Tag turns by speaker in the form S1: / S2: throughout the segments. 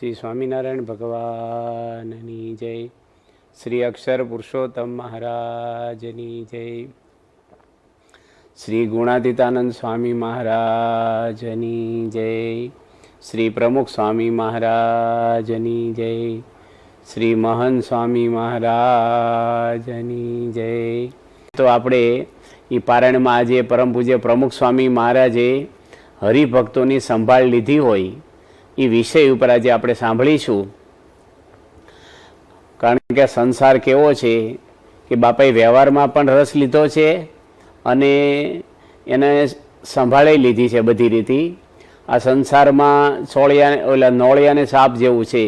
S1: શ્રી સ્વામિનારાયણ ભગવાનની જય. શ્રી અક્ષર પુરુષોત્તમ મહારાજની જય. શ્રી ગુણાતીતાનંદ સ્વામી મહારાજની જય. શ્રી પ્રમુખ સ્વામી મહારાજની જય. શ્રી મહન સ્વામી મહારાજની જય. તો આપણે એ પારાયણમાં આજે પરમ પૂજ્ય પ્રમુખ સ્વામી મહારાજે હરિભક્તોની સંભાળ લીધી હોય એ વિષય ઉપર આજે આપણે સાંભળીશું. કારણ કે સંસાર કેવો છે કે બાપાએ વ્યવહારમાં પણ રસ લીધો છે અને એને સંભાળી લીધી છે બધી રીતે. આ સંસારમાં સોળિયા ઓલા નોળિયાને સાપ જેવું છે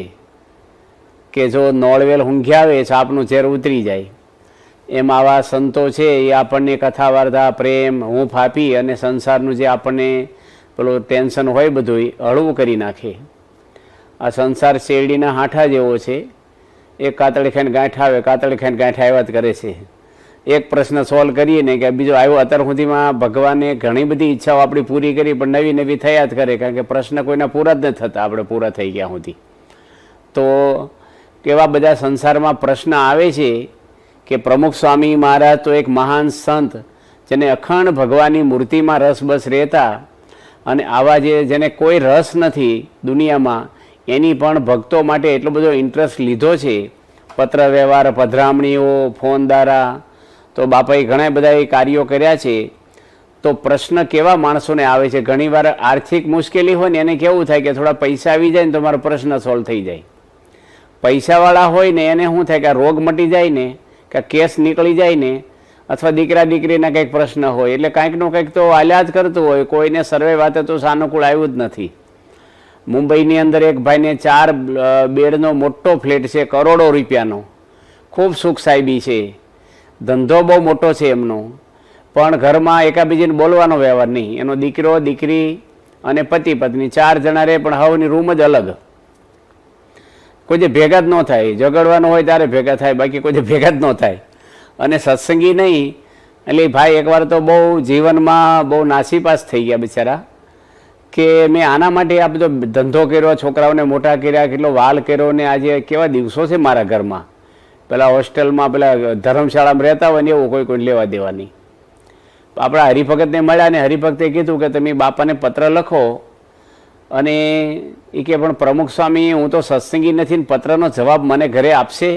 S1: કે જો નોળવેલ ઊંઘી આવે સાપનું ઝેર ઉતરી જાય. એમ આવા સંતો છે, એ આપણને કથા વાર્તા, પ્રેમ હું ફાપી અને સંસારનું જે આપણને પેલું ટેન્શન હોય બધું હળવું કરી નાખે. આ સંસાર શેરડીના હાંઠા જેવો છે. એક કાતળી ખાઈને ગાંઠ આવે, કાતળી ખાઈને ગાંઠ આવ્યા જ કરે છે. એક પ્રશ્ન સોલ્વ કરીએ ને કે બીજો આવ્યો અત્યાર સુધીમાં ભગવાને ઘણી બધી ઈચ્છાઓ આપણી પૂરી કરી, પણ નવી નવી થયા જ કરે, કારણ કે પ્રશ્ન કોઈના પૂરા જ નથી થતા, આપણે પૂરા થઈ ગયા સુધી. તો કેવા બધા સંસારમાં પ્રશ્ન આવે છે કે પ્રમુખ સ્વામી મહારાજ તો એક મહાન સંત, જેને અખંડ ભગવાનની મૂર્તિમાં રસ બસ રહેતા અને આવા જે જેને કોઈ રસ નથી દુનિયામાં, એની પણ ભક્તો માટે એટલો બધો ઇન્ટરેસ્ટ લીધો છે. પત્ર વ્યવહાર, પધરામણીઓ, ફોન દ્વારા તો બાપાએ ઘણા બધા એ કાર્યો કર્યા છે. તો પ્રશ્ન કેવા માણસોને આવે છે? ઘણીવાર આર્થિક મુશ્કેલી હોય ને એને કેવું થાય કે થોડા પૈસા આવી જાય ને તો મારો પ્રશ્ન સોલ્વ થઈ જાય. પૈસાવાળા હોય ને એને શું થાય કે રોગ મટી જાય ને, કે કેસ નીકળી જાય ને અથવા દીકરા દીકરીના કંઈક પ્રશ્ન હોય, એટલે કાંઈકનું કંઈક તો આલ્યા જ કરતું હોય, કોઈને સર્વે વાતે તો સાનુકૂળ આવ્યું જ નથી. મુંબઈની અંદર એક ભાઈને ચાર બેડનો મોટો ફ્લેટ છે, કરોડો રૂપિયાનો. ખૂબ સુખ સાહેબી છે. ધંધો બહુ મોટો છે એમનો. પણ ઘરમાં એકાબીજીને બોલવાનો વ્યવહાર નહીં. એનો દીકરો, દીકરી અને પતિ, પત્ની ચાર જણા રહે, પણ હવની રૂમ જ અલગ. કોઈ જે ભેગા જ ન થાય. ઝઘડવાનું હોય ત્યારે ભેગા થાય, બાકી કોઈ જે ભેગા જ ન થાય. અને સત્સંગી નહીં. એટલે ભાઈ એકવાર તો બહુ જીવનમાં બહુ નાસીપાસ થઈ ગયા બિચારા કે મેં આના માટે આ બધો ધંધો કર્યો, છોકરાઓને મોટા કર્યા, કેટલો વાલ કર્યો ને આજે કેવા દિવસો છે મારા ઘરમાં. પેલા હોસ્ટેલમાં પેલા ધર્મશાળામાં રહેતા હોય ને એવું કોઈ કોઈ લેવા દેવાની. આપણા હરિભગતને મળ્યા ને હરિભક્તે કીધું કે તમે બાપાને પત્ર લખો અને એ કે પણ પ્રમુખ સ્વામી હું તો સત્સંગી નથી ને પત્રનો જવાબ મને ઘરે આપશે.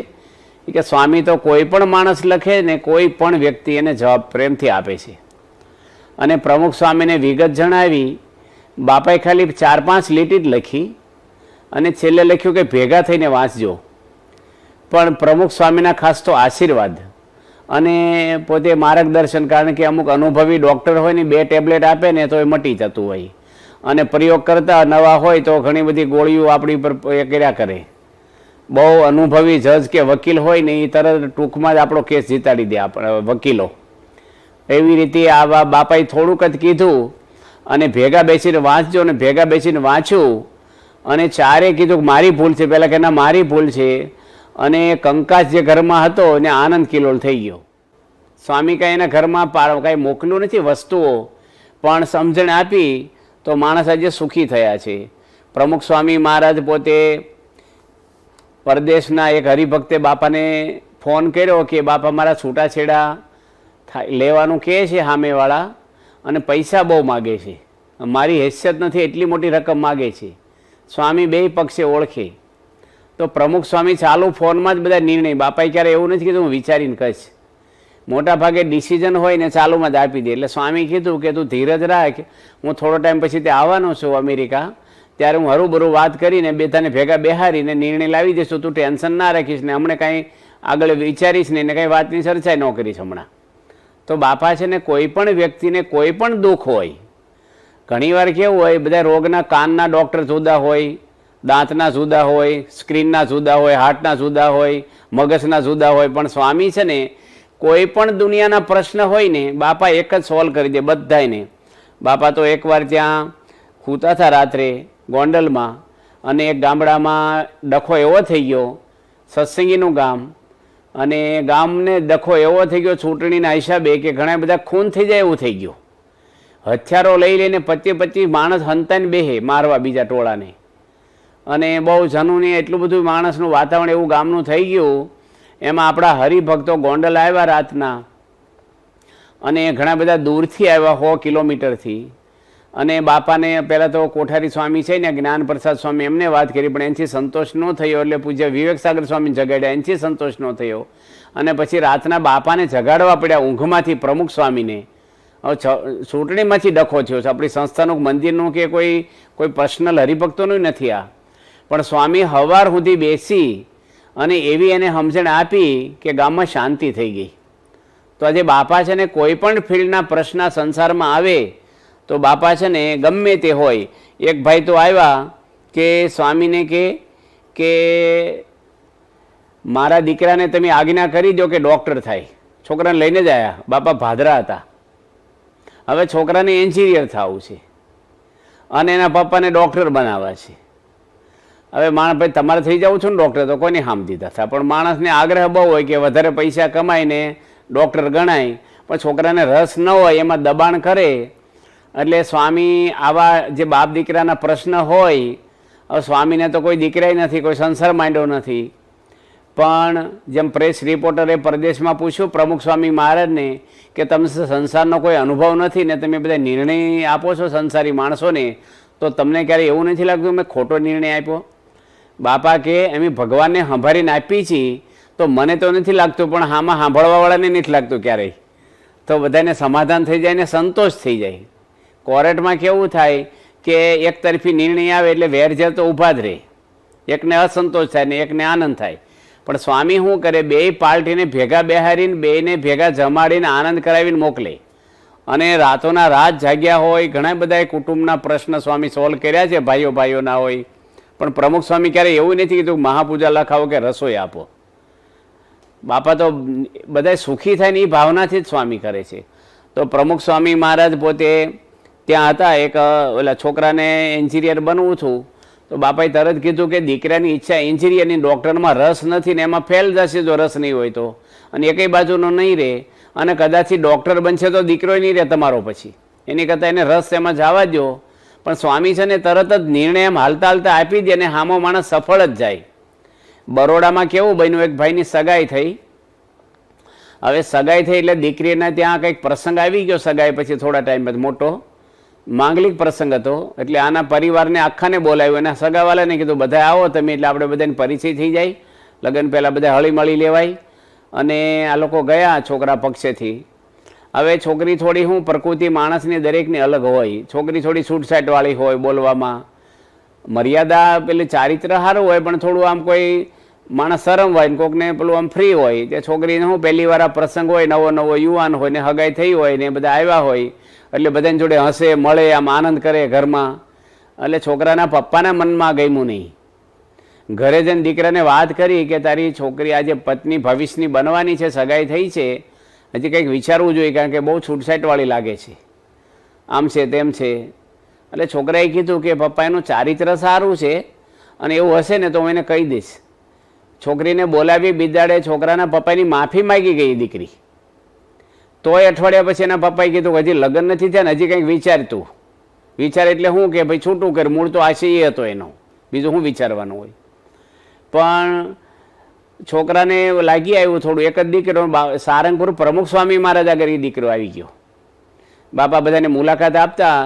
S1: કે સ્વામી તો કોઈ પણ માણસ લખે ને કોઈ પણ વ્યક્તિ એને જવાબ પ્રેમથી આપે છે. અને પ્રમુખ સ્વામીને વિગત જણાવી, બાપાએ ખાલી ચાર પાંચ લીટી જ લખી અને છેલ્લે લખ્યું કે ભેગા થઈને વાંચજો. પણ પ્રમુખ સ્વામીના ખાસ તો આશીર્વાદ અને પોતે માર્ગદર્શન કારણ કે અમુક અનુભવી ડૉક્ટર હોય ને બે ટેબ્લેટ આપે ને તો એ મટી જતું હોય. અને પ્રયોગ કરતા નવા હોય તો ઘણી બધી ગોળીઓ આપણી પર કર્યા કરે. બહુ અનુભવી જજ કે વકીલ હોય ને એ તરત ટૂંકમાં જ આપણો કેસ જીતાડી દે આપણે વકીલો. એવી રીતે આવા બાપાએ થોડુંક જ કીધું અને ભેગા બેસીને વાંચજો અને ભેગા બેસીને વાંચ્યું અને ચારે કીધું કે મારી ભૂલ છે. પહેલાં કે ના મારી ભૂલ છે. અને કંકાસ જે ઘરમાં હતો ને આનંદ કિલોલ થઈ ગયો. સ્વામી કાંઈ એના ઘરમાં કાંઈ મોકલ્યું નથી વસ્તુઓ, પણ સમજણ આપી તો માણસ આજે સુખી થયા છે. પ્રમુખ સ્વામી મહારાજ પોતે પરદેશના એક હરિભક્તે બાપાને ફોન કર્યો કે બાપા મારા છૂટાછેડા લેવાનું કહે છે સામેવાળા અને પૈસા બહુ માગે છે. મારી હેસિયત નથી, એટલી મોટી રકમ માગે છે. સ્વામી બે પક્ષે ઓળખે. તો પ્રમુખ સ્વામી ચાલુ ફોનમાં જ બધા નિર્ણય, બાપાએ ક્યારે એવું નથી કીધું, હું વિચારીને કહીશ. મોટા ભાગે ડિસિઝન હોય ને ચાલુમાં જ આપી દે. એટલે સ્વામી કીધું કે તું ધીરજ રાખ, હું થોડો ટાઈમ પછી તે આવવાનો છું અમેરિકા. ત્યારે હું હરુબરું વાત કરીને બે તને ભેગા બેહારીને નિર્ણય લાવી દઈશું, તું ટેન્શન ના રાખીશ ને હમણાં કાંઈ આગળ વિચારીશ નહીં ને કાંઈ વાતની ચર્ચાઈ ન કરીશ હમણાં. તો બાપા છે ને કોઈ પણ વ્યક્તિને કોઈ પણ દુઃખ હોય, ઘણીવાર કેવું હોય, બધા રોગના કાનના ડૉક્ટર જુદા હોય, દાંતના જુદા હોય સ્ક્રીનના જુદા હોય, હાર્ટના જુદા હોય, મગજના જુદા હોય, પણ સ્વામી છે ને કોઈ પણ દુનિયાના પ્રશ્ન હોય ને બાપા એક જ સોલ્વ કરી દે બધાને બાપા તો એકવાર ત્યાં ખૂતા હતા રાત્રે ગોંડલમાં અને એક ગામડામાં ડખો એવો થઈ ગયો, સત્સંગીનું ગામ, અને ગામને ડખો એવો થઈ ગયો, ચૂંટણીના હિસાબે કે ઘણા બધા ખૂન થઈ જાય એવું થઈ ગયું. હથિયારો લઈ લઈને પચીસ પચીસ માણસ હંતાને બેહે મારવા બીજા ટોળાને. અને બહુ જનુને એટલું બધું માણસનું વાતાવરણ એવું ગામનું થઈ ગયું, એમાં આપણા હરિભક્તો ગોંડલ આવ્યા રાતના. અને ઘણા બધા દૂરથી આવ્યા સો કિલોમીટરથી. અને બાપાને પહેલાં તો કોઠારી સ્વામી છે ને જ્ઞાન પ્રસાદ સ્વામી, એમને વાત કરી, પણ એનાથી સંતોષ ન થયો એટલે પૂજ્ય વિવેક સાગર સ્વામી જગાડ્યા. એનાથી સંતોષ ન થયો. અને પછી રાતના બાપાને જગાડવા પડ્યા ઊંઘમાંથી પ્રમુખ સ્વામીને. ચૂંટણીમાંથી ડખો થયો છે. આપણી સંસ્થાનું મંદિરનું કે કોઈ કોઈ પર્સનલ હરિભક્તોનું નથી આ. પણ સ્વામી હવાર સુધી બેસી અને એવી એને સમજણ આપી કે ગામમાં શાંતિ થઈ ગઈ. તો આજે બાપા છે ને કોઈ પણ ફિલ્ડના પ્રશ્ન સંસારમાં આવે તો બાપા છે ને, ગમે તે હોય, એક ભાઈ તો આવ્યા કે, સ્વામીને કે કે મારા દીકરાને તમે આજ્ઞા કરી દો કે ડૉક્ટર થાય. છોકરાને લઈને જ આવ્યા બાપા ભાદરા હતા. હવે છોકરાને એન્જિનિયર થવું છે. અને એના પપ્પાને ડૉક્ટર બનાવવા છે. હવે માણસ ભાઈ, તમારે થઈ જવું છું ને ડૉક્ટર, તો હામ દીધા હતા પણ માણસને આગ્રહ બહુ હોય કે વધારે પૈસા કમાઈને ડૉક્ટર ગણાય, પણ છોકરાને રસ ન હોય, એમાં દબાણ કરે એટલે સ્વામી આવા જે બાપ દીકરાના પ્રશ્ન હોય સ્વામીને તો કોઈ દીકરાય નથી, કોઈ સંસાર માંડ્યો નથી. પણ જેમ પ્રેસ રિપોર્ટરે પરદેશમાં પૂછ્યું પ્રમુખ સ્વામી મહારાજને કે તમને સંસારનો કોઈ અનુભવ નથી ને તમે બધા નિર્ણય આપો છો સંસારી માણસોને, તો તમને ક્યારે એવું નથી લાગતું મેં ખોટો નિર્ણય આપ્યો? બાપા કે એમ ભગવાનને સંભાળીને આપી છીએ તો મને તો નથી લાગતું, પણ આમાં સાંભળવાવાળાને નથી લાગતું ક્યારેય. તો બધાને સમાધાન થઈ જાય ને સંતોષ થઈ જાય. કોર્ટમાં કેવું થાય કે એક તરફી નિર્ણય આવે એટલે વેરઝેર તો ઊભા જ રહે. એકને અસંતોષ થાય ને એકને આનંદ થાય. પણ સ્વામી શું કરે? બે પાર્ટીને ભેગા બેહારીને બેને ભેગા જમાડીને આનંદ કરાવીને મોકલે. અને રાતોના રાત જાગ્યા હોય, ઘણા બધા કુટુંબના પ્રશ્ન સ્વામી સોલ્વ કર્યા છે, ભાઈઓ ભાઈઓના હોય. પણ પ્રમુખ સ્વામી ક્યારે એવું નથી કીધું મહાપૂજા લખાવો કે રસોઈ આપો. બાપા તો બધા સુખી થાય ને એ ભાવનાથી જ સ્વામી કરે છે. તો પ્રમુખ સ્વામી મહારાજ પોતે ત્યાં હતા એક ઓલા છોકરાને એન્જિનિયર બનવું છું. તો બાપાએ તરત કીધું કે દીકરાની ઈચ્છા એન્જિનિયરની ડૉક્ટરમાં રસ નથી ને એમાં ફેલ જશે જો રસ નહીં હોય તો. અને એકેય બાજુનો નહીં રહે. અને કદાચ ડૉક્ટર બનશે તો દીકરો નહીં રહે તમારો પછી. એની કરતાં એને રસ એમાં જવા દો પણ સ્વામી છે ને તરત જ નિર્ણય એમ હાલતા હાલતા આપી દે અને હામો માણસ સફળ જ જાય. બરોડામાં કેવું બન્યું? એક ભાઈની સગાઈ થઈ. હવે સગાઈ થઈ એટલે દીકરીના ત્યાં કંઈક પ્રસંગ આવી ગયો સગાઈ પછી થોડા ટાઈમ બાદ મોટો. માંગલિક પ્રસંગ હતો. એટલે આના પરિવારને આખાને બોલાવ્યું અને સગાવાલાને કીધું બધા આવો તમે. એટલે આપણે બધાને પરિચય થઈ જાય. લગ્ન પહેલાં બધા હળીમળી લેવાય. અને આ લોકો ગયા છોકરા પક્ષેથી. હવે છોકરી થોડી હું પ્રકૃતિ માણસની દરેકની અલગ હોય. છોકરી થોડી છૂટછાટવાળી હોય બોલવામાં. મર્યાદા પેલી ચારિત્ર સારું હોય, પણ થોડું આમ કોઈ માણસ શરમ હોય ને કોકને પેલું આમ ફ્રી હોય. તે છોકરીને હું પહેલી વાર આ પ્રસંગ હોય, નવો નવો યુવાન હોય ને હગાઈ થઈ હોય ને બધા આવ્યા હોય. એટલે બધાની જોડે હસે, મળે, આમ આનંદ કરે ઘરમાં. એટલે છોકરાના પપ્પાના મનમાં ગમ્યું નહીં. ઘરે જઈને દીકરાને વાત કરી કે તારી છોકરી આજે પત્ની ભવિષ્યની બનવાની છે, સગાઈ થઈ છે. હજી કંઈક વિચારવું જોઈએ કારણ કે બહુ છૂટછાટવાળી લાગે છે. આમ છે, તેમ છે. એટલે છોકરાએ કીધું કે પપ્પા, એનું ચારિત્ર સારું છે અને એવું હશે ને તો હું એને કહી દઈશ. છોકરીને બોલાવી, બિદાડે, છોકરાના પપ્પાની માફી માગી ગઈ દીકરી. તોય અઠવાડિયા પછી એના પપ્પાએ કીધું કે હજી લગ્ન નથી થયા ને હજી કંઈક વિચારતું. વિચાર એટલે શું કે ભાઈ છૂટું કર, મૂળ તો આશય એ હતો એનો. બીજું શું વિચારવાનું હોય? પણ છોકરાને લાગી આવ્યું થોડું. એક જ દીકરો સારંગપુર પ્રમુખ સ્વામી મહારાજ આગળ એ દીકરો આવી ગયો. બાપા બધાને મુલાકાત આપતા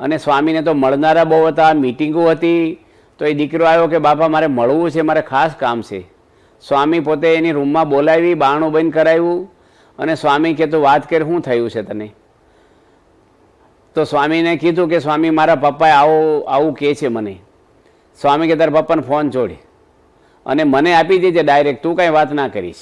S1: અને સ્વામીને તો મળનારા બહુ હતા, મિટિંગો હતી. તો એ દીકરો આવ્યો કે, બાપા, મારે મળવું છે, મારે ખાસ કામ છે. સ્વામી પોતે એની રૂમમાં બોલાવી, બારણું બંધ કરાવ્યું. અને સ્વામી કે તું વાત કર, શું થયું છે તને? તો સ્વામીને કીધું કે, સ્વામી, મારા પપ્પાએ આવું આવું કહે છે મને. સ્વામી કે, તારા પપ્પાને ફોન જોડે. અને મને આપી દેજે ડાયરેક્ટ, તું કાંઈ વાત ના કરીશ.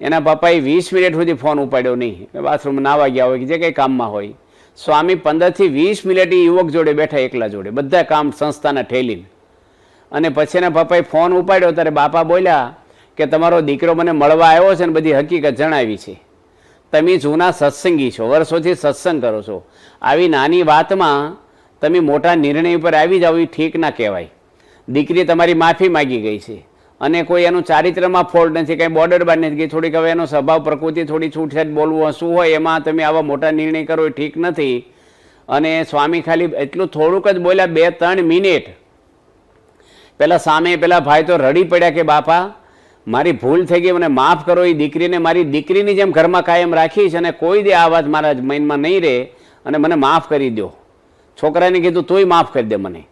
S1: એના પપ્પાએ વીસ મિનિટ સુધી ફોન ઉપાડ્યો નહીં. બાથરૂમ નાવા ગયા હોય કે જે કંઈ કામમાં હોય. સ્વામી પંદરથી વીસ મિનિટ યુવક જોડે બેઠા એકલા જોડે. બધા કામ સંસ્થાના ઠેલીને. અને પછી એના પપ્પાએ ફોન ઉપાડ્યો, ત્યારે બાપા બોલ્યા કે તમારો દીકરો મને મળવા આવ્યો છે ને બધી હકીકત જણાવી છે. તમે જૂના સત્સંગી છો, વર્ષોથી સત્સંગ કરો છો. આવી નાની વાતમાં તમે મોટા નિર્ણય ઉપર આવી જાઓ, એ ઠીક ના કહેવાય. દીકરી તમારી માફી માગી ગઈ છે અને કોઈ એનું ચારિત્રમાં ફોલ્ટ નથી, કંઈ બોર્ડર બાર નથી ગઈ થોડીક હવે એનો સ્વભાવ, પ્રકૃતિ થોડી છૂટછાટ બોલવું શું હોય, એમાં તમે આવા મોટા નિર્ણય કરો એ ઠીક નથી. અને સ્વામી ખાલી એટલું થોડુંક જ બોલ્યા બે ત્રણ મિનિટ. પેલા સામે પેલા ભાઈ તો રડી પડ્યા કે, બાપા મારી ભૂલ થઈ ગઈ, મને માફ કરો, એ દીકરીને મારી દીકરીની જેમ ઘરમાં કાયમ રાખીશ અને કોઈ દે આ વાત મારા મનમાં નહીં રહે અને મને માફ કરી દો છોકરાને કીધું, તોય માફ કરી દે મને.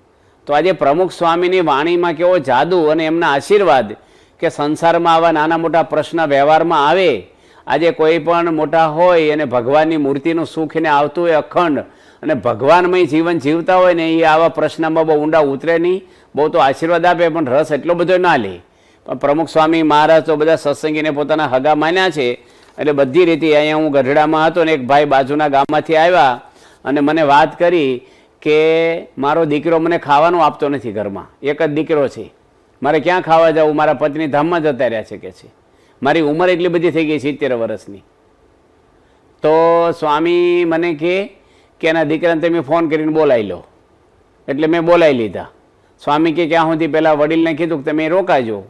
S1: તો આજે પ્રમુખ સ્વામીની વાણીમાં કેવો જાદુ અને એમના આશીર્વાદ કે સંસારમાં આવા નાના મોટા પ્રશ્ન વ્યવહારમાં આવે. આજે કોઈ પણ મોટા હોય અને ભગવાનની મૂર્તિનું સુખ એને આવતું હોય અખંડ અને ભગવાનમય જીવન જીવતા હોય ને એ આવા પ્રશ્નમાં બહુ ઊંડા ઉતરે નહીં, બહુ તો આશીર્વાદ આપે પણ રસ એટલો બધો ના લે. પ્રમુખ સ્વામી મહારાજ તો બધા સત્સંગીને પોતાના હગા માન્યા છે. એટલે બધી રીતે અહીંયા હું ગઢડામાં હતો ને એક ભાઈ બાજુના ગામમાંથી આવ્યા અને મને વાત કરી કે મારો દીકરો મને ખાવાનું આપતો નથી ઘરમાં. એક જ દીકરો છે. મારે ક્યાં ખાવા જવું? મારા પત્ની ધામમાં જતા રહ્યા છે કે છે. મારી ઉંમર એટલી બધી થઈ ગઈ સિત્તેર વર્ષની. તો સ્વામી મને કહે કે એના દીકરાને તમે ફોન કરીને બોલાવી લો. એટલે મેં બોલાવી લીધા. સ્વામી કે ક્યાં સુધી? પહેલાં વડીલને કીધું કે તમે રોકાજો.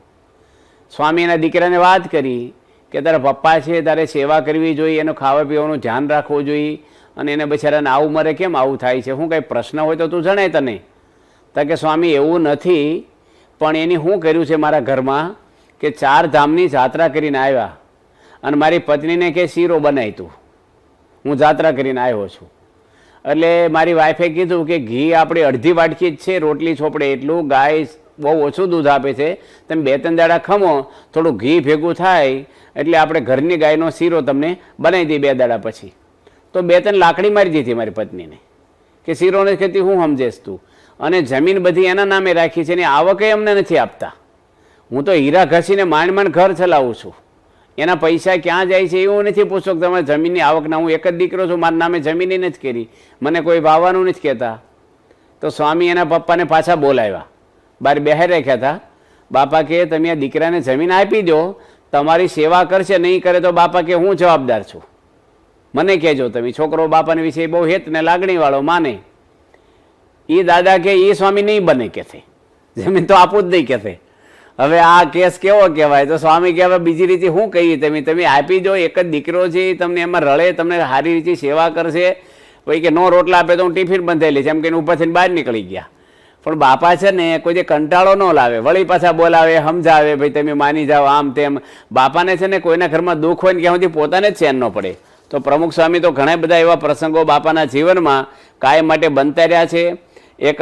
S1: સ્વામી એના દીકરાને વાત કરી કે તારા પપ્પા છે, તારે સેવા કરવી જોઈએ, એનું ખાવા પીવાનું ધ્યાન રાખવું જોઈએ અને એને બિચારાને આવું મરે કેમ આવું થાય છે? શું કંઈ પ્રશ્ન હોય તો તું જણાય તને. તો કે, સ્વામી, એવું નથી, પણ એની શું કર્યું છે મારા ઘરમાં કે ચાર ધામની જાત્રા કરીને આવ્યા અને મારી પત્નીને કે શીરો બનાવી તું. હું જાત્રા કરીને આવ્યો છું. એટલે મારી વાઈફે કીધું કે ઘી આપણે અડધી વાટકી જ છે, રોટલી ચોપડે એટલું, ગાય બહુ ઓછું દૂધ આપે છે. તમે બે ત્રણ દાડા ખમો, થોડું ઘી ભેગું થાય, એટલે આપણે ઘરની ગાયનો શીરો તમને બનાવી દઈએ બે દાડા પછી. તો બે ત્રણ લાકડી મારી દીધી મારી પત્નીને, કે શીરોને ખેતી હું સમજેશ તું. અને જમીન બધી એના નામે રાખી છે ને આવકે અમને નથી આપતા. હું તો હીરા ઘસીને માંડ માંડ ઘર ચલાવું છું. એના પૈસા ક્યાં જાય છે એવું નથી પૂછતો કે તમારે જમીનની આવકના હું એક જ દીકરો છું, મારા નામે જમીન નથી કરી. મને કોઈ વાવવાનું નથી કહેતા. તો સ્વામી એના પપ્પાને પાછા બોલાવ્યા. બહાર બહેર રાખ્યા હતા. બાપા કે, તમે આ દીકરાને જમીન આપી દો. તમારી સેવા કરશે, નહીં કરે તો બાપા કે, હું જવાબદાર છું. મને કહેજો, તમે છોકરો બાપાને વિશે બહુ હેત ને લાગણીવાળો માને. એ દાદા કે એ સ્વામી નહીં બને, કે જમીન તો આપવું જ નહીં, કે છે. હવે આ કેસ કેવો કહેવાય? તો સ્વામી કહેવાય બીજી રીતે શું કહીએ? તમે તમે આપી દો. એક જ દીકરો છે તમને એમાં રળે તમને સારી રીતે સેવા કરશે. પછી કે, નો રોટલા આપે તો હું ટિફિન બંધાઈ લઈશ. એમ કે ઊભા બહાર નીકળી ગયા. પણ બાપા છે ને, કોઈ જે કંટાળો ન લાવે. વળી પાછા બોલાવે, સમજાવે, ભાઈ તમે માની જાઓ આમ તેમ. બાપાને છે ને કોઈના ઘરમાં દુઃખ હોય ને ક્યાં સુધી પોતાને જ ચેન ન પડે. તો પ્રમુખ સ્વામી તો ઘણા બધા એવા પ્રસંગો બાપાના જીવનમાં કાયમ માટે બનતા રહ્યા છે. એક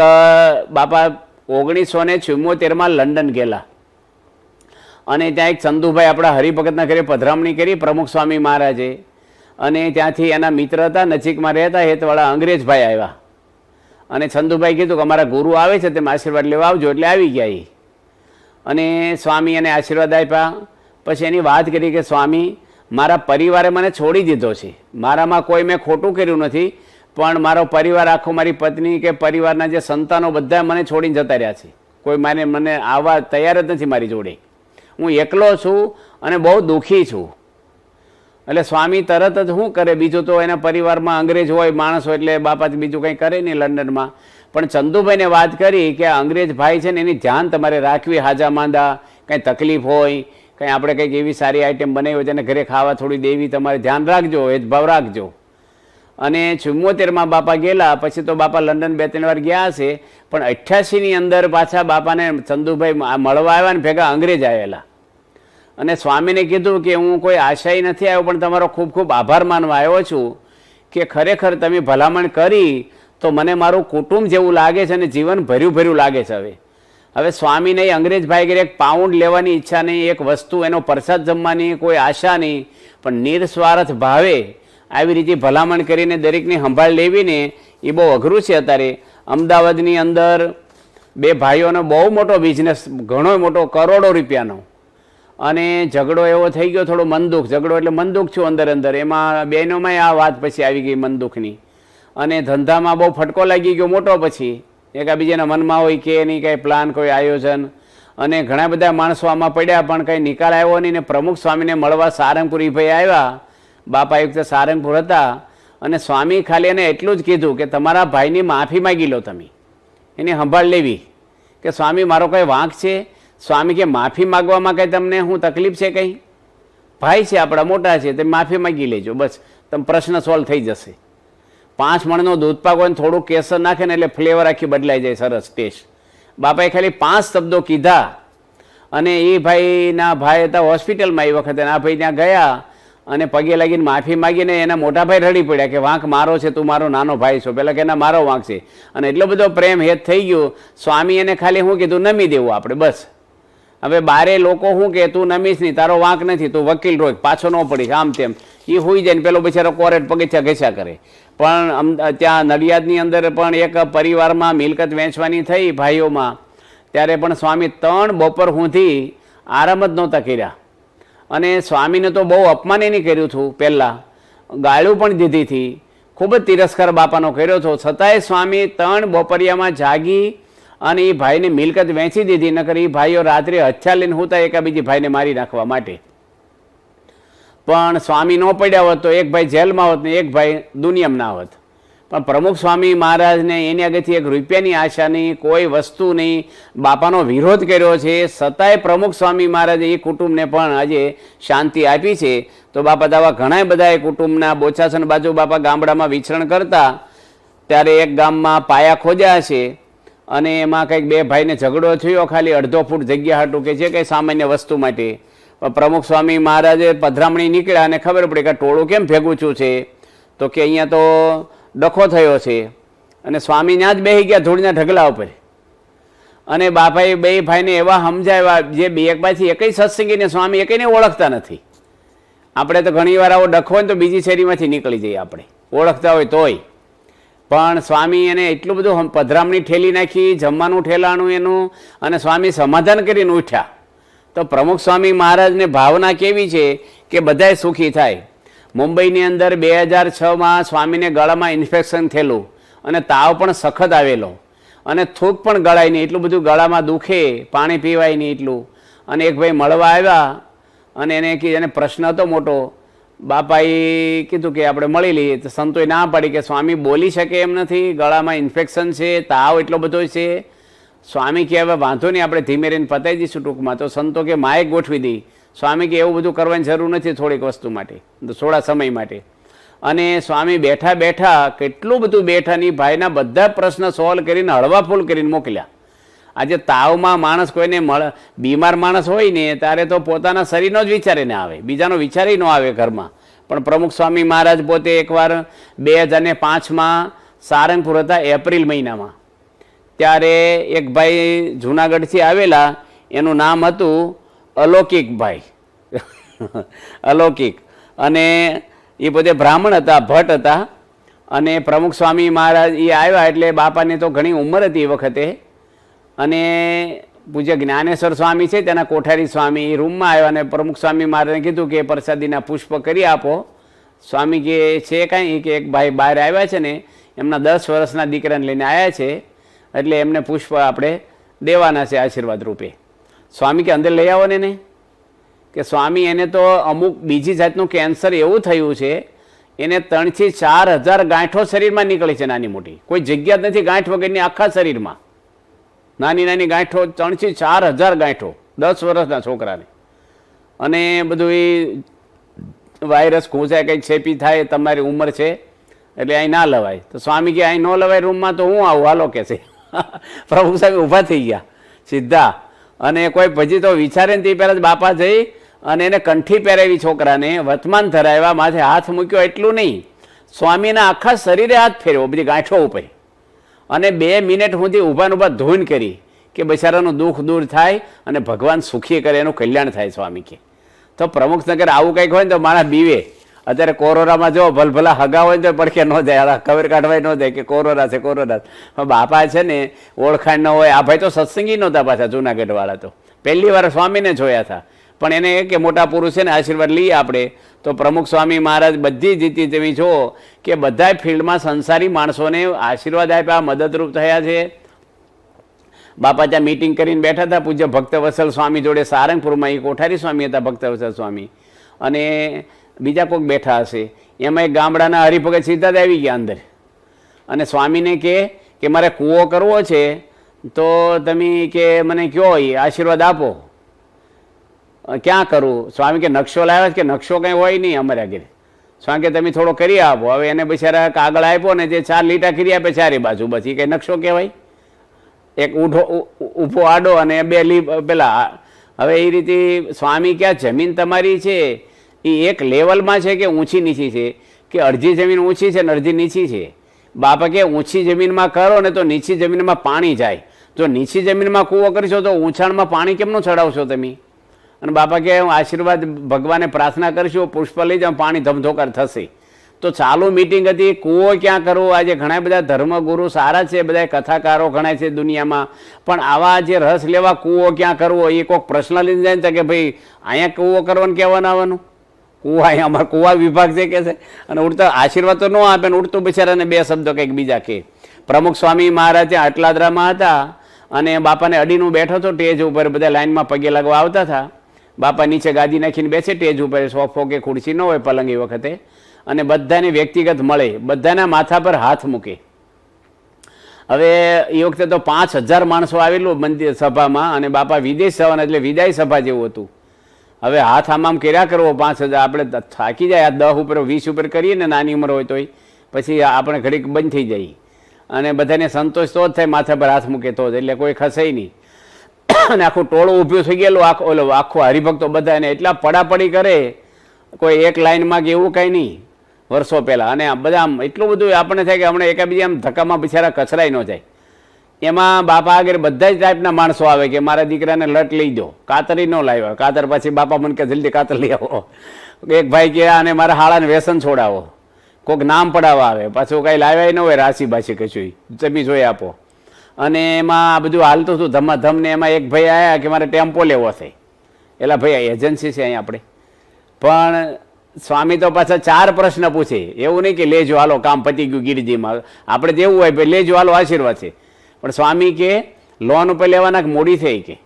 S1: બાપા ઓગણીસો ને ચુમ્મોતેરમાં લંડન ગયેલા. અને ત્યાં એક ચંદુભાઈ આપણા હરિભગતના ઘરે પધરામણી કરી પ્રમુખ સ્વામી મહારાજે. અને ત્યાંથી એના મિત્ર હતા, નજીકમાં રહેતા હેતવાળા અંગ્રેજભાઈ આવ્યા. અને ચંદુભાઈ કીધું કે અમારા ગુરુ આવે છે, તેમ આશીર્વાદ લેવા આવજો, એટલે આવી ગયા એ અને સ્વામી એને આશીર્વાદ આપ્યા. પછી એની વાત કરી કે, સ્વામી, મારા પરિવારે મને છોડી દીધો છે. મારામાં કોઈ મેં ખોટું કર્યું નથી, પણ મારો પરિવાર, આખો મારી પત્ની કે પરિવારના જે સંતાનો બધા મને છોડીને જતા રહ્યા છે. કોઈ મારે મને આવવા તૈયાર જ નથી મારી જોડે. હું એકલો છું અને બહુ દુઃખી છું. એટલે સ્વામી તરત જ શું કરે? બીજું તો એના પરિવારમાં અંગ્રેજ હોય, માણસ હોય, એટલે બાપાથી બીજું કંઈ કરે નહીં લંડનમાં. પણ ચંદુભાઈને વાત કરી કે અંગ્રેજ ભાઈ છે ને, એની ધ્યાન તમારે રાખવી, હાજા માંદા, કંઈ તકલીફ હોય, કંઈ આપણે કંઈક એવી સારી આઈટમ બનાવી હોય તેને ઘરે ખાવા થોડી દેવી, તમારે ધ્યાન રાખજો, એ જ ભાવ રાખજો. અને ચુમ્મોતેરમાં બાપા ગયેલા, પછી તો બાપા લંડન બે ત્રણ વાર ગયા હશે, પણ અઠ્યાસીની અંદર પાછા બાપાને ચંદુભાઈ મળવા આવ્યા ને, ભેગા અંગ્રેજ આવેલા. અને સ્વામીને કીધું કે હું કોઈ આશાય નથી આવ્યો, પણ તમારો ખૂબ ખૂબ આભાર માનવા આવ્યો છું કે ખરેખર તમે ભલામણ કરી તો મને મારું કુટુંબ જેવું લાગે છે અને જીવન ભર્યું ભર્યું લાગે છે હવે. હવે સ્વામીને એ અંગ્રેજ ભાઈ ઘરે એક પાઉન્ડ લેવાની ઈચ્છા નહીં, એક વસ્તુ, એનો પ્રસાદ જમવાની કોઈ આશા નહીં, પણ નિર્સ્વાર્થ ભાવે આવી રીતે ભલામણ કરીને દરેકની સંભાળ લેવીને એ બહુ અઘરું છે અત્યારે. અમદાવાદની અંદર બે ભાઈઓનો બહુ મોટો બિઝનેસ ઘણો મોટો કરોડો રૂપિયાનો અને ઝઘડો એવો થઈ ગયો, થોડો મનદુખ ઝઘડો એટલે મનદુખ છું અંદર અંદર. એમાં બહેનોમાંય આ વાત પછી આવી ગઈ મનદુખની અને ધંધામાં બહુ ફટકો લાગી ગયો મોટો પછી. એકાબીજાના મનમાં હોય કે એની કંઈ પ્લાન કોઈ આયોજન. અને ઘણા બધા માણસો આમાં પડ્યા, પણ કંઈ નિકાલ આવ્યો નહીં ને પ્રમુખ સ્વામીને મળવા સારંગપુર ભાઈ આવ્યા. બાપા યુક્ત સારંગપુર હતા. અને સ્વામી ખાલી એને એટલું જ કીધું કે તમારા ભાઈની માફી માગી લો તમે. એની સંભાળ લેવી. કે સ્વામી, મારો કંઈ વાંક છે? સ્વામી કે માફી માગવામાં કંઈ તમને શું તકલીફ છે કંઈ? ભાઈ છે આપણા, મોટા છે, તમે માફી માગી લેજો, બસ. તમે પ્રશ્ન સોલ્વ થઈ જશે. પાંચ મણનો દૂધ પાક હોય થોડું કેસર નાખે ને એટલે ફ્લેવર આખી બદલાઈ જાય, સરસ ટેસ્ટ બાપાએ ખાલી પાંચ શબ્દો કીધા. અને એ ભાઈના ભાઈ હતા હોસ્પિટલમાં એ વખતે, આ ભાઈ ત્યાં ગયા અને પગે લાગીને માફી માગીને એના મોટા ભાઈ રડી પડ્યા કે, વાંક મારો છે, તું મારો નાનો ભાઈ છો. પહેલાં કે એના મારો વાંક છે. અને એટલો બધો પ્રેમ હેત થઈ ગયો, સ્વામી એને ખાલી શું કીધું, નમી દેવું આપણે, બસ. હવે બારે લોકો શું કે, તું નમીશ નહીં, તારો વાંક નથી, તું વકીલ રોજ, પાછો ન પડીશ. આમ તેમ. એ હોઈ જાય ને પેલો બિચારો કોરેટ પગથિયા ઘસ્યા કરે. પણ ત્યાં નડિયાદની અંદર પણ એક પરિવારમાં મિલકત વેચવાની થઈ ભાઈઓમાં, ત્યારે પણ સ્વામી ત્રણ બપોર સુધી આરામ જ નહોતા કર્યા. અને સ્વામીને તો બહુ અપમાન એની કર્યું હતું પહેલાં. ગાળું પણ દીધી હતી. ખૂબ જ તિરસ્કાર બાપાનો કર્યો હતો. છતાંય સ્વામી ત્રણ બપોરિયામાં જાગી અને એ ભાઈને મિલકત વેચી દીધી, નકર એ ભાઈઓ રાત્રે હચ્છા લઈને હોતા એકા ભાઈને મારી નાખવા માટે. પણ સ્વામી ન પડ્યા હોત તો એક ભાઈ જેલમાં હોત ને એક ભાઈ દુનિયામાં ના હોત. પણ પ્રમુખ સ્વામી મહારાજને એની આગળથી એક રૂપિયાની આશા નહીં, કોઈ વસ્તુ નહીં. બાપાનો વિરોધ કર્યો છે છતાંય પ્રમુખ સ્વામી મહારાજે એ કુટુંબને પણ આજે શાંતિ આપી છે. તો બાપા દાવા ઘણા બધા એ કુટુંબના બોચાસન બાજુ બાપા ગામડામાં વિચરણ કરતા, ત્યારે એક ગામમાં પાયા ખોજ્યા છે. અને એમાં કંઈક બે ભાઈને ઝઘડો થયો, ખાલી અડધો ફૂટ જગ્યા હતું કે જે કંઈ સામાન્ય વસ્તુ માટે. પ્રમુખ સ્વામી મહારાજે પધરામણી નીકળ્યા અને ખબર પડી કે ટોળું કેમ ભેગું છું છે? તો કે અહીંયા તો ડખો થયો છે. અને સ્વામી ત્યાં જ બેસી ગયા ધૂળના ઢગલા ઉપર. અને બાપાએ બે ભાઈને એવા સમજાવ્યા, જે બે એક પાછી એકઈ સત્સંગીને સ્વામી એકઈને ઓળખતા નથી. આપણે તો ઘણી વાર આવો ડખો હોય તો બીજી શેરીમાંથી નીકળી જઈએ આપણે. ઓળખતા હોય તોય. પણ સ્વામી એને એટલું બધું પધરામણી ઠેલી નાખી, જમવાનું ઠેલાણું એનું, અને સ્વામી સમાધાન કરીને ઉઠ્યા. તો પ્રમુખ સ્વામી મહારાજને ભાવના કેવી છે કે બધાય સુખી થાય. મુંબઈની અંદર બે હજાર છમાં સ્વામીને ગળામાં ઇન્ફેક્શન થયેલું અને તાવ પણ સખત આવેલો. અને થૂક પણ ગળાય નહીં, એટલું બધું ગળામાં દુખે, પાણી પીવાય નહીં એટલું. અને એક ભાઈ મળવા આવ્યા અને એને એને પ્રશ્ન હતો મોટો બાપાએ કીધું કે આપણે મળી લઈએ. તો સંતોએ ના પાડી કે સ્વામી બોલી શકે એમ નથી. ગળામાં ઇન્ફેક્શન છે, તાવ એટલો બધો છે. સ્વામી કે હવે વાંધો નહીં, આપણે ધીમે રહીને પતાવી દઈશું ટૂંકમાં. તો સંતો કે માએ ગોઠવી દઈ સ્વામી કે એવું બધું કરવાની જરૂર નથી થોડીક વસ્તુ માટે થોડા સમય માટે. અને સ્વામી બેઠા બેઠા કેટલું બધું બેઠા ની ભાઈના બધા પ્રશ્ન સોલ્વ કરીને હળવા ફૂલ કરીને મોકલ્યા. આજે તાવમાં માણસ કોઈને મળ, બીમાર માણસ હોય ને, ત્યારે તો પોતાના શરીરનો જ વિચારીને આવે. બીજાનો વિચારી ન આવે ઘરમાં. પણ પ્રમુખ સ્વામી મહારાજ પોતે એકવાર બે હજાર ને પાંચમાં સારંગપુર હતા એપ્રિલ મહિનામાં. ત્યારે એક ભાઈ જુનાગઢથી આવેલા, એનું નામ હતું અલૌકિક ભાઈ. અલૌકિક. અને એ પોતે બ્રાહ્મણ હતા, ભટ્ટ હતા. અને પ્રમુખ સ્વામી મહારાજ એ આવ્યા એટલે બાપાને તો ઘણી ઉંમર હતી એ વખતે. અને પૂજ્ય જ્ઞાનેશ્વર સ્વામી છે, તેના કોઠારી સ્વામી એ રૂમમાં આવ્યા અને પ્રમુખ સ્વામી મારે કીધું કે પ્રસાદીના પુષ્પ કરી આપો. સ્વામી કે છે કાંઈ કે એક ભાઈ બહાર આવ્યા છે ને, એમના દસ વર્ષના દીકરાને લઈને આવ્યા છે, એટલે એમને પુષ્પ આપણે દેવાના છે આશીર્વાદ રૂપે. સ્વામી કે અંદર લઈ આવો ને એને? કે સ્વામી એને તો અમુક બીજી જાતનું કેન્સર એવું થયું છે, એને ત્રણથી ચાર હજાર ગાંઠો શરીરમાં નીકળી છે નાની મોટી. કોઈ જગ્યા જ નથી ગાંઠ વગરની આખા શરીરમાં. નાની નાની ગાંઠો ત્રણથી ચાર હજાર ગાંઠો દસ વર્ષના છોકરાને. અને બધું એ વાયરસ ઘૂંસાય કંઈક છેપી થાય, તમારી ઉંમર છે, એટલે અહીં ના લવાય. તો સ્વામી કે અહીં ન લવાય રૂમમાં તો હું આવું? હાલો કે છે. પ્રભુ સાહેબ ઊભા થઈ ગયા, સીધા. અને કોઈ પછી તો વિચારે ને તે પહેલાં જ બાપા જઈ અને એને કંઠી પહેરાવી છોકરાને, વર્તમાન ધરાવ્યા. માથે હાથ મૂક્યો, એટલું નહીં. સ્વામીના આખા શરીરે હાથ ફેરવો બધી ગાંઠો ઉપર. અને બે મિનિટ સુધી ઊભાને ઊભા ધૂન કરી કે બિચારાનું દુઃખ દૂર થાય અને ભગવાન સુખી કરે, એનું કલ્યાણ થાય સ્વામી કે તો પ્રમુખનગર આવું કંઈક હોય ને તો મારા બીવે. અત્યારે કોરોનામાં જો ભલભલા હગા હોય તો પડખે ન જાય ખબર કાઢવાય ન જાય કે કોરોના છે, કોરોના બાપા છે ને, ઓળખાણ ન હોય. આ ભાઈ તો સત્સંગી નહોતા પાછા જુનાગઢવાળા તો. પહેલી વાર સ્વામીને જોયા હતા. પણ એને કે મોટા પુરુષ છે ને આશીર્વાદ લઈએ આપણે. તો પ્રમુખ સ્વામી મહારાજ બધી જીતી તમે જો કે બધા ફિલ્ડમાં સંસારી માણસોને આશીર્વાદ આપ્યા, મદદરૂપ થયા છે. બાપા ત્યાં મિટિંગ કરીને બેઠા હતા, પૂજ્ય ભક્તવત્સલ સ્વામી જોડે સારંગપુરમાં એ કોઠારી સ્વામી હતા ભક્તવત્સલ સ્વામી. અને બીજા કોઈક બેઠા હશે. એમાં એક ગામડાના હરિભગત સીધા આવી ગયા અંદર. અને સ્વામીને કહે કે મારે કૂવો કરવો છે, તો તમે કે મને કયો એ આશીર્વાદ આપો. ક્યાં કરું? સ્વામી કે, નકશો લાવ્યા કે, નકશો કંઈ હોય નહીં અમારા ઘરે. સ્વામી કે, તમે થોડો કરી આપો. હવે એને બિચારા કાગળ આપ્યો ને જે ચાર લીટા કરી આપે ચારે બાજુ, પછી કંઈ નકશો કહેવાય? એક ઉ- ઊભો આડો અને બે લી પેલા હવે એ રીતે સ્વામી ક્યાં જમીન તમારી છે? એ એક લેવલમાં છે કે ઊંચી નીચી છે? કે અડધી જમીન ઊંચી છે ને અડધી નીચી છે? બાપા કે, ઊંચી જમીનમાં કરો ને તો નીચી જમીનમાં પાણી જાય. જો નીચી જમીનમાં કૂવો કરશો તો ઊંચાણમાં પાણી કેમનું ચડાવશો તમે? અને બાપા કે હું આશીર્વાદ ભગવાને પ્રાર્થના કરીશું પુષ્પ લઈ જાઉં, પાણી ધમધોકાર થશે. તો ચાલુ મિટિંગ હતી, કૂવો ક્યાં કરવો? આજે ઘણા બધા ધર્મગુરુ સારા છે બધા કથાકારો ઘણા છે દુનિયામાં. પણ આવા જે રસ લેવા કૂવો ક્યાં કરવો, એ કોઈક પ્રશ્ન લઈને જાય ને કે, ભાઈ, અહીંયા કૂવો કરવાનું કહેવાનું આવવાનું? કૂવા અમારા કૂવા વિભાગ છે કે છે. અને ઉડતા આશીર્વાદ તો ન આપે ને ઉડતું બિચારાને બે શબ્દો કંઈક બીજા કે પ્રમુખ સ્વામી મહારાજ ત્યાં અટલાદરામાં હતા અને બાપાને અડીનું બેઠો હતો, ટેજ ઉપર બધા લાઇનમાં પગે લાગવા આવતા હતા. બાપા નીચે ગાદી નાખીને બેસે, ટેજ ઉપર સોફો કે ખુરશી ન હોય પલંગ એ વખતે. અને બધાને વ્યક્તિગત મળે, બધાના માથા પર હાથ મૂકે. હવે એ વખતે તો પાંચ હજાર માણસો આવેલું મંદિર સભામાં અને બાપા વિદેશ જવાના એટલે વિદાય સભા જેવું હતું. હવે હાથ આમ આમ કર્યા કરવો, પાંચ હજાર આપણે થાકી જાય, આ દસ ઉપર, વીસ ઉપર કરીએ ને નાની ઉંમર હોય તોય, પછી આપણે ઘડીક બંધ થઈ જાય. અને બધાને સંતોષ તો જ થાય, માથા પર હાથ મૂકે તો જ, એટલે કોઈ ખસે નહીં. અને આખું ટોળું ઊભું થઈ ગયેલું, આખો ઓલો આખો હરિભક્તો બધા એને એટલા પડાપડી કરે, કોઈ એક લાઈનમાં કે એવું કાંઈ નહીં. વર્ષો પહેલાં. અને આ બધા આમ એટલું બધું આપણને થાય કે હમણાં એકાબીજા આમ ધક્કામાં બિચારા કચરાઈ ન જાય. એમાં બાપા આગળ બધા જ ટાઈપના માણસો આવે કે મારા દીકરાને લટ લઈ દો. કાતરી ન લાવ્યો કાતર પછી બાપા મને કે જલ્દી કાતર લઈ આવો. એક ભાઈ કે અને મારા હાળાને વ્યસન છોડાવો. કોઈક નામ પડાવવા આવે. પાછું કાંઈ લાવ્યા ન હોય, રાશી બાશી કશું તમે જોઈ આપો. અને એમાં આ બધું હાલતું હતું ધમાધમ ને એમાં એક ભાઈ આવ્યા કે મારે ટેમ્પો લેવો છે. એલા ભાઈ એજન્સી છે અહીંયા આપણે. પણ સ્વામી તો પાછા ચાર પ્રશ્ન પૂછે. એવું નહીં કે લેજો, હાલો, કામ પતી ગયું ગીરજીમાં. આપણે જેવું હોય ભાઈ, લેજો, હાલો, આશીર્વાદ છે. પણ સ્વામી કે, લોન ઉપર લેવાના મોડી થઈ કે?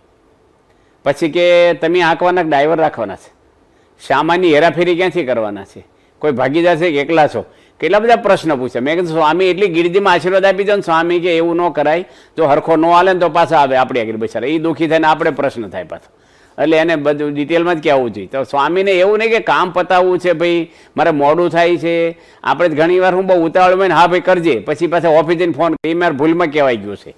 S1: પછી કે, તમે આંકવાના ડ્રાઈવર રાખવાના છે? સામાન્ય હેરાફેરી ક્યાંથી કરવાના છે? કોઈ ભાગીદાર છે કે એકલા છો? કેટલા બધા પ્રશ્ન પૂછે? મેં કીધું, સ્વામી, એટલી ગીરદીમાં આશીર્વાદ આપી દો ને સ્વામી કે એવું ન કરાય, જો હરખો ન હાલે ને તો પાછા આવે આપણે આગળ બિચારા એ દુઃખી થઈને આપણે પ્રશ્ન થાય પાછો. એટલે એને બધું ડિટેલમાં જ કહેવું જોઈએ. તો સ્વામીને એવું નહીં કે કામ પતાવવું છે ભાઈ, મારે મોડું થાય છે, આપણે ઘણી વાર હું બહુ ઉતાવળ હોય ને હા ભાઈ, કરજે. પછી પાછા ઓફિસ ફોન એ મારે ભૂલમાં કહેવાય ગયું છે.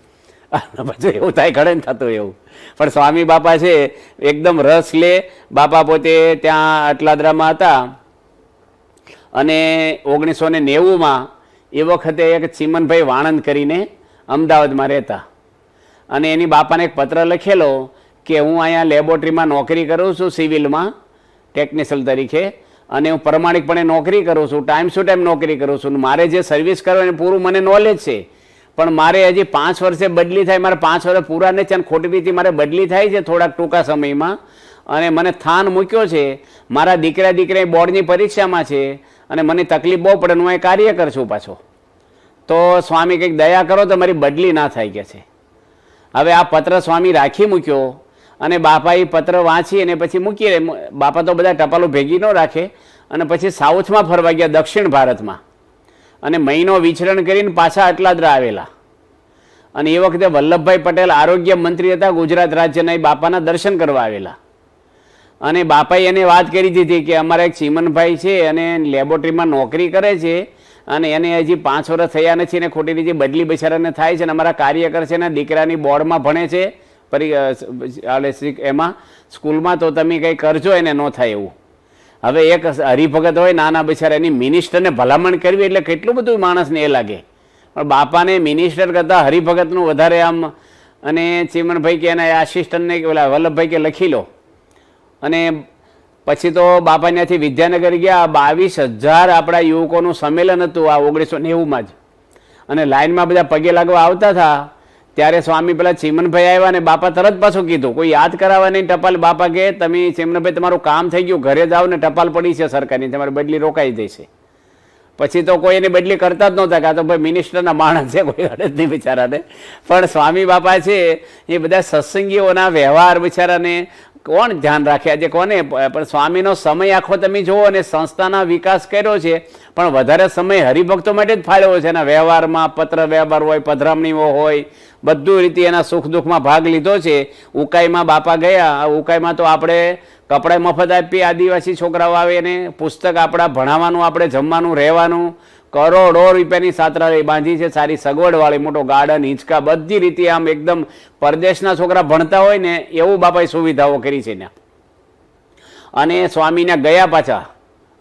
S1: પછી એવું થાય, ઘણે ને થતું એવું. પણ સ્વામી બાપા છે, એકદમ રસ લે. બાપા પોતે ત્યાં અટલાદરામાં હતા. અને ઓગણીસો ને નેવુંમાં એ વખતે એક ચીમનભાઈ વાણંદ કરીને અમદાવાદમાં રહેતા. અને એની બાપાને એક પત્ર લખેલો કે હું અહીંયા લેબોરેટરીમાં નોકરી કરું છું સિવિલમાં ટેકનિશિયલ તરીકે, અને હું પ્રમાણિકપણે નોકરી કરું છું, ટાઈમ ટુ ટાઈમ નોકરી કરું છું મારે જે સર્વિસ કરવાની પૂરું મને નોલેજ છે. પણ મારે હજી પાંચ વર્ષે બદલી થાય, મારે પાંચ વર્ષ પૂરા નથી અને ખોટી રીતે મારે બદલી થાય છે થોડાક ટૂંકા સમયમાં. અને મને થાન મૂક્યો છે, મારા દીકરા દીકરા બોર્ડની પરીક્ષામાં છે અને મને તકલીફ બહુ પડે હું એ કાર્યકર છું પાછો. તો સ્વામી કંઈક દયા કરો તો મારી બદલી ના થાય કે છે. હવે આ પત્ર સ્વામી રાખી મૂક્યો અને બાપા એ પત્ર વાંચી અને પછી મૂકી. બાપા તો બધા ટપાલો ભેગી ન રાખે. અને પછી સાઉથમાં ફરવા ગયા દક્ષિણ ભારતમાં. અને મહિનો વિચરણ કરીને પાછા અટલાદરા આવેલા. અને એ વખતે વલ્લભભાઈ પટેલ આરોગ્ય મંત્રી હતા, ગુજરાત રાજ્યના એ બાપાના દર્શન કરવા આવેલા. અને બાપાએ એને વાત કરી દીધી કે અમારા એક ચીમનભાઈ છે અને લેબોરેટરીમાં નોકરી કરે છે અને એને હજી પાંચ વર્ષ થયા નથી અને ખોટી રીતે બદલી બિચારાને થાય છે અને અમારા કાર્યકર છે ને દીકરાની બોર્ડમાં ભણે છે. પરી એમાં સ્કૂલમાં તો તમે કંઈ કરજો એને ન થાય એવું. હવે એક હરિભગત હોય નાના બિચારા એની મિનિસ્ટરને ભલામણ કરવી એટલે કેટલું બધું માણસને એ લાગે. પણ બાપાને મિનિસ્ટર કરતાં હરિભગતનું વધારે આમ, અને ચીમનભાઈ કે એના આસિસ્ટન્ટને પેલા વલ્લભભાઈ કે લખી લો. અને પછી તો બાપા ત્યાંથી વિદ્યાનગર ગયા, બાવીસ હજાર આપણા યુવકોનું સંમેલન હતું આ ઓગણીસો નેવુંમાં જ. અને લાઇનમાં બધા પગે લાગવા આવતા હતા, ત્યારે સ્વામી પેલા ચીમનભાઈ આવ્યા અને બાપા તરત પાછું કીધું, કોઈ યાદ કરાવવા નહીં ટપાલ બાપા કે, તમે ચીમનભાઈ, તમારું કામ થઈ ગયું, ઘરે જાઓ ને ટપાલ પડી છે સરકારની, તમારી બદલી રોકાઈ જશે. પછી તો કોઈ એની બદલી કરતા જ નહોતા કાં તો ભાઈ મિનિસ્ટરના માણસ છે, કોઈ અડે નહીં બિચારાને. પણ સ્વામી બાપા છે, એ બધા સત્સંગીઓના વ્યવહાર બિચારાને કોણ ધ્યાન રાખે? આજે કોને? પણ સ્વામીનો સમય આખો તમે જુઓ અને સંસ્થાના વિકાસ કર્યો છે, પણ વધારે સમય હરિભક્તો માટે જ ફાળ્યો છે. એના વ્યવહારમાં પત્ર વ્યવહાર હોય, પધરામણીઓ હોય, બધું રીતે એના સુખ દુઃખમાં ભાગ લીધો છે. ઉકાઈમાં બાપા ગયા ઉકાઈમાં તો આપણે કપડાં મફત આપીએ, આદિવાસી છોકરાઓ આવે એને પુસ્તક આપણા ભણાવવાનું, આપણે જમવાનું, રહેવાનું કરોડો રૂપિયાની છાત્રાલય બાંધી છે. સારી સગવડવાળી મોટો ગાર્ડન, હિંચકા, બધી રીતે આમ એકદમ પરદેશના છોકરા ભણતા હોય ને એવું બાપાએ સુવિધાઓ કરી છે ત્યાં. અને સ્વામીને ગયા પાછા.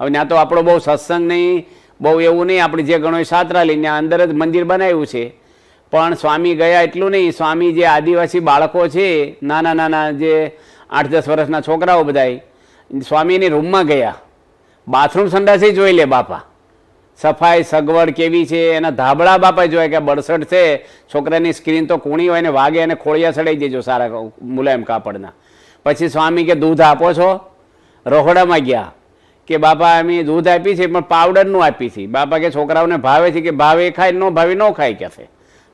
S1: હવે ત્યાં તો આપણો બહુ સત્સંગ નહીં, બહુ એવું નહીં. આપણે જે ગણો છાત્રાલય ત્યાં અંદર જ મંદિર બનાવ્યું છે. પણ સ્વામી ગયા એટલું નહીં. સ્વામી જે આદિવાસી બાળકો છે, નાના નાના જે આઠ દસ વર્ષના છોકરાઓ બધાય સ્વામીની રૂમમાં ગયા. બાથરૂમ સંડાસી જોઈ લે બાપા. સફાઈ સગવડ કેવી છે? એના ધાબળા બાપા જોઈએ કે બળસટ છે, છોકરાની સ્ક્રીન તો કૂણી હોય ને વાગે અને ખોળિયા ચડાઈ દેજો સારા મુલાયમ કાપડના. પછી સ્વામી કે, દૂધ આપો છો? રોહડામાં ગયા કે, બાપા, અમે દૂધ આપી છે, પણ પાવડરનું આપી છે. બાપા કે, છોકરાઓને ભાવે છે કે ભાવે ખાય, ન ભાવે ન ખાય કે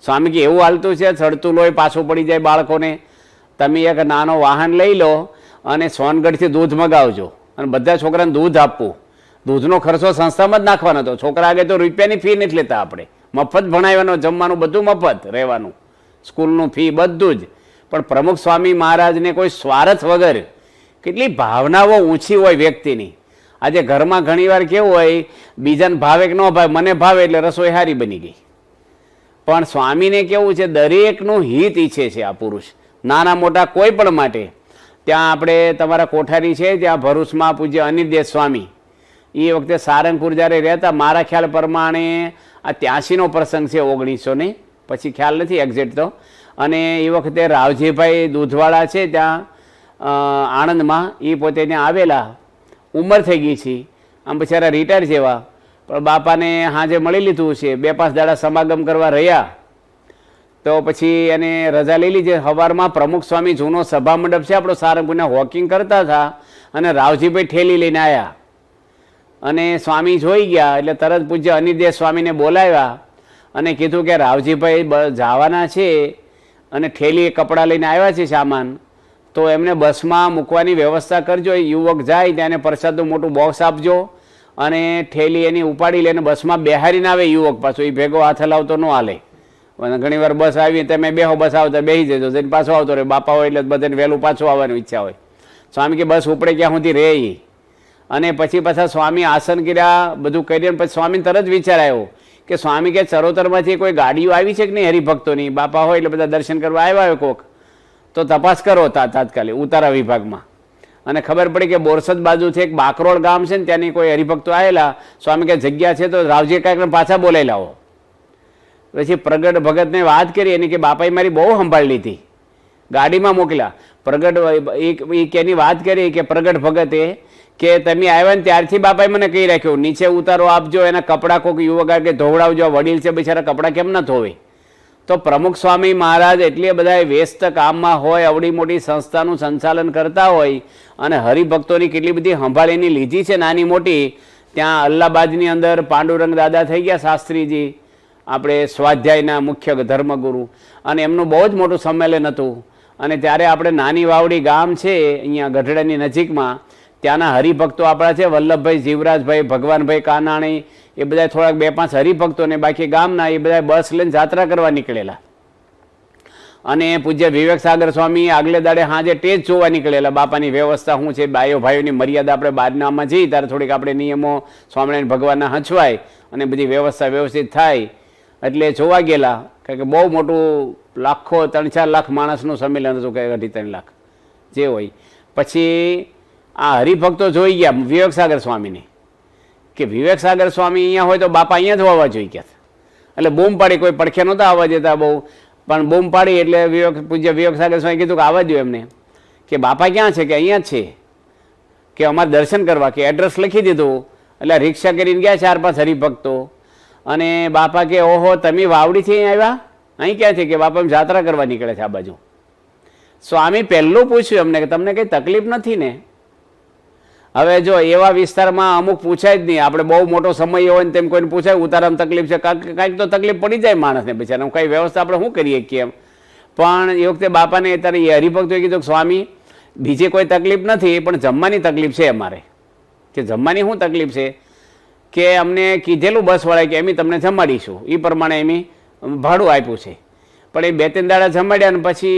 S1: સ્વામી કે, એવું હાલતું છે ચડતું લોહી પાછું પડી જાય બાળકોને. તમે એક નાનો વાહન લઈ લો અને સોનગઢથી દૂધ મગાવજો. અને બધા છોકરાને દૂધ આપવું. દૂધનો ખર્ચો સંસ્થામાં જ નાખવાનો હતો. છોકરા આગળ તો રૂપિયાની ફી નથી લેતા આપણે. મફત ભણાવવાનો, જમવાનું બધું મફત રહેવાનું. સ્કૂલનું ફી બધું જ. પણ પ્રમુખ સ્વામી મહારાજને કોઈ સ્વાર્થ વગર કેટલી ભાવનાઓ ઊંચી હોય વ્યક્તિની. આજે ઘરમાં ઘણીવાર કેવું હોય, બીજાને ભાવે કે ન ભાવે, મને ભાવે એટલે રસોઈ હારી બની ગઈ. પણ સ્વામીને કેવું છે, દરેકનું હિત ઈચ્છે છે આ પુરુષ. નાના મોટા કોઈ પણ માટે. ત્યાં આપણે તમારા કોઠારી છે, ત્યાં ભરૂચમાં પૂજ્ય અનિદેશ સ્વામી એ વખતે સારંગપુર જ્યારે રહેતા, મારા ખ્યાલ પ્રમાણે આ ત્યાંસીનો પ્રસંગ છે ઓગણીસો ને, પછી ખ્યાલ નથી એક્ઝેક્ટ તો. અને એ વખતે રાવજીભાઈ દૂધવાળા છે ત્યાં આણંદમાં એ પોતે ત્યાં આવેલા. ઉંમર થઈ ગઈ છે. આમ બિચારા રિટાયર જેવા. પણ બાપાને હાજે મળી લીધું છે. બે પાંચ દાડા સમાગમ કરવા રહ્યા. તો પછી એને રજા લઈ લીધી. સવારમાં પ્રમુખ સ્વામી જૂનો સભા મંડપ છે, આપણો સારંગપુરના વોકિંગ કરતા હતા. અને રાવજીભાઈ ઠેલી લઈને આવ્યા અને સ્વામી જોઈ ગયા એટલે તરત પૂજ્ય અનિદેશ સ્વામીને બોલાવ્યા અને કીધું કે રાવજીભાઈ જવાના છે અને ઠેલી કપડાં લઈને આવ્યા છે સામાન. તો એમને બસમાં મૂકવાની વ્યવસ્થા કરજો યુવક જાય ત્યાં પ્રસાદનું મોટું બોક્સ આપજો અને ઠેલી એની ઉપાડી લઈને બસમાં બેહારીને આવે યુવક પાછો, એ ભેગો હાથ હલાવતો ન હાલે. ઘણી વાર બસ આવી તમે બેહો, બસ આવતા બેસી જજો, જઈને પાછો આવતો રહે, બાપા હોય એટલે બધાને વહેલું પાછું આવવાની ઈચ્છા હોય. સ્વામી કે બસ ઉપડે ક્યાં સુધી રહે અને પછી પાછા સ્વામી આસન કર્યા, બધું કરીને પછી સ્વામી તરત વિચાર આવ્યો કે સ્વામી કે ચરોતરમાંથી કોઈ ગાડીઓ આવી છે કે નહીં હરિભક્તોની? બાપા હોય એટલે બધા દર્શન કરવા આવ્યા હોય કોક. તો તપાસ કરો તા, તાત્કાલિક ઉતારા વિભાગમાં. અને ખબર પડી કે બોરસદ બાજુ છે એક બાકરોળ ગામ છે ને ત્યાંની કોઈ હરિભક્તો આવેલા સ્વામી કે જગ્યા છે તો રાવજી કાંઈકને પાછા બોલાવી લાવો. પછી પ્રગટ ભગતને વાત કરી એની કે બાપાએ મારી બહુ સંભાળ લીધી. ગાડીમાં મોકલ્યા. પ્રગટ એક એની વાત કરી કે પ્રગટ ભગતે કે તમે આવ્યા ને ત્યારથી બાપાએ મને કહી રાખ્યું, નીચે ઉતારો આપજો એના કપડાં કોઈક યુવક કે ધોવડાવજો વડીલ છે, બિચારા કપડાં કેમ ન ધોવે? તો પ્રમુખ સ્વામી મહારાજ એટલે બધા વ્યસ્ત કામમાં હોય, અવડી મોટી સંસ્થાનું સંચાલન કરતા હોય, અને હરિભક્તોની કેટલી બધી સંભાળીની લીધી છે, નાની મોટી, ત્યાં અલ્લાબાદની અંદર પાંડુરંગ દાદા થઈ ગયા શાસ્ત્રીજી, આપણે સ્વાધ્યાયના મુખ્ય ધર્મગુરુ, અને એમનું બહુ જ મોટું સંમેલન હતું. અને ત્યારે આપણે નાની વાવડી ગામ છે, અહીંયા ગઢડાની નજીકમાં ત્યાંના હરિભક્તો આપણા છે, વલ્લભભાઈ, જીવરાજભાઈ, ભગવાનભાઈ કાનાણી, એ બધા થોડાક બે પાંચ હરિભક્તો ને બાકી ગામના એ બધા બસ લઈને જાત્રા કરવા નીકળેલા. અને પૂજ્ય વિવેક સાગર સ્વામી આગલે દાડે હાજે ટેજ જોવા નીકળેલા. બાપાની વ્યવસ્થા શું છે, બાયો ભાઈઓની મર્યાદા આપણે બારનામાં જઈએ ત્યારે થોડીક આપણે નિયમો સ્વામિનારાયણ ભગવાનના હંચવાય અને બધી વ્યવસ્થા વ્યવસ્થિત થાય. એટલે જોવા ગયેલા, કારણ કે બહુ મોટું લાખો, ત્રણ ચાર લાખ માણસનું સંમેલન હતું, કે અઢી ત્રણ લાખ, જે હોય. પછી આ હરિભક્તો જોઈ ગયા વિવેક સાગર સ્વામીને કે વિવેક સાગર સ્વામી અહીંયા હોય તો બાપા અહીંયા જ હોવા જોઈ ગયા એટલે બૂમ પાડી કોઈ પડખે નહોતા આવવા જતા બહુ. પણ બૂમ પાડી એટલે વિવેક પૂજ્ય વિવેક સાગર સ્વામી કીધું કે આવવા જોઈએ એમને. કે બાપા ક્યાં છે? કે અહીંયા જ છે. કે અમારે દર્શન કરવા કે એડ્રેસ લખી દીધું. એટલે રિક્ષા કરીને ગયા ચાર પાંચ હરિભક્તો. અને બાપા કે, ઓહો, તમે વાવડીથી અહીં આવ્યા? અહીં ક્યાં છે કે બાપા જાત્રા કરવા નીકળે છે આ બાજુ. સ્વામી પહેલું પૂછ્યું એમને કે, તમને કંઈ તકલીફ નથી ને? હવે જો એવા વિસ્તારમાં અમુક પૂછાય જ નહીં. આપણે બહુ મોટો સમય હોય ને તેમ કોઈને પૂછાય, ઉતારામાં તકલીફ છે. કાંઈક તો તકલીફ પડી જાય માણસને બિચારા કંઈ વ્યવસ્થા આપણે શું કરીએ કેમ પણ એ વખતે બાપાને અત્યારે એ હરિભક્તોએ કીધું સ્વામી, બીજી કોઈ તકલીફ નથી, પણ જમવાની તકલીફ છે અમારે. કે જમવાની શું તકલીફ છે? કે અમને કીધેલું બસવાળાએ કે, એમી, તમને જમાડીશું. એ પ્રમાણે એમી ભાડું આપ્યું છે. પણ એ બે ત્રણ દાડા જમાડ્યા ને પછી